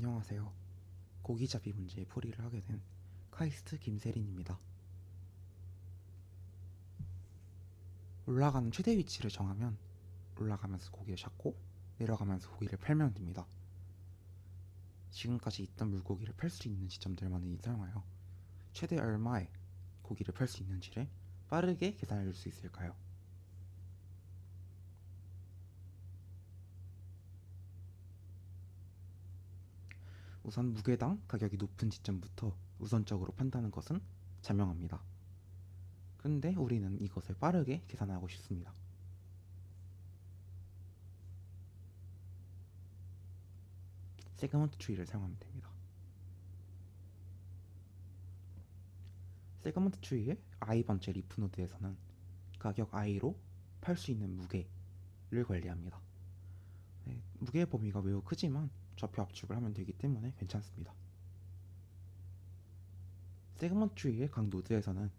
안녕하세요. 고기잡이 문제의 풀이를 하게 된 카이스트 김세린입니다. 올라가는 최대 위치를 정하면 올라가면서 고기를 잡고 내려가면서 고기를 팔면 됩니다. 지금까지 있던 물고기를 팔 수 있는 지점들만을 사용하여 최대 얼마의 고기를 팔 수 있는지를 빠르게 계산해 줄 수 있을까요? 우선 무게당 가격이 높은 지점부터 우선적으로 판다는 것은 자명합니다. 그런데 우리는 이것을 빠르게 계산하고 싶습니다. 세그먼트 트리를 사용하면 됩니다. 세그먼트 트리의 i번째 리프 노드에서는 가격 i로 팔 수 있는 무게를 관리합니다. 네, 무게 범위가 매우 크지만 좌표 압축을 하면 되기 때문에 괜찮습니다. 세그먼트 트리의 각 노드에서는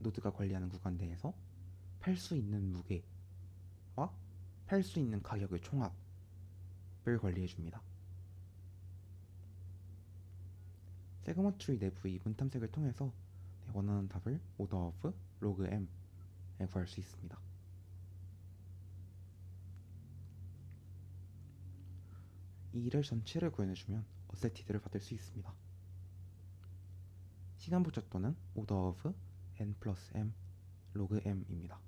노드가 관리하는 구간 내에서 팔 수 있는 무게와 팔 수 있는 가격의 총합을 관리해 줍니다. 세그먼트 트리 내부의 이분 탐색을 통해서 네, 원하는 답을 오더 오브 로그 m에 구할 수 있습니다. 이 일을 전체를 구현해주면 어세티드를 받을 수 있습니다. 시간 부적 또는 오더 오브 n 플러스 m 로그 m입니다.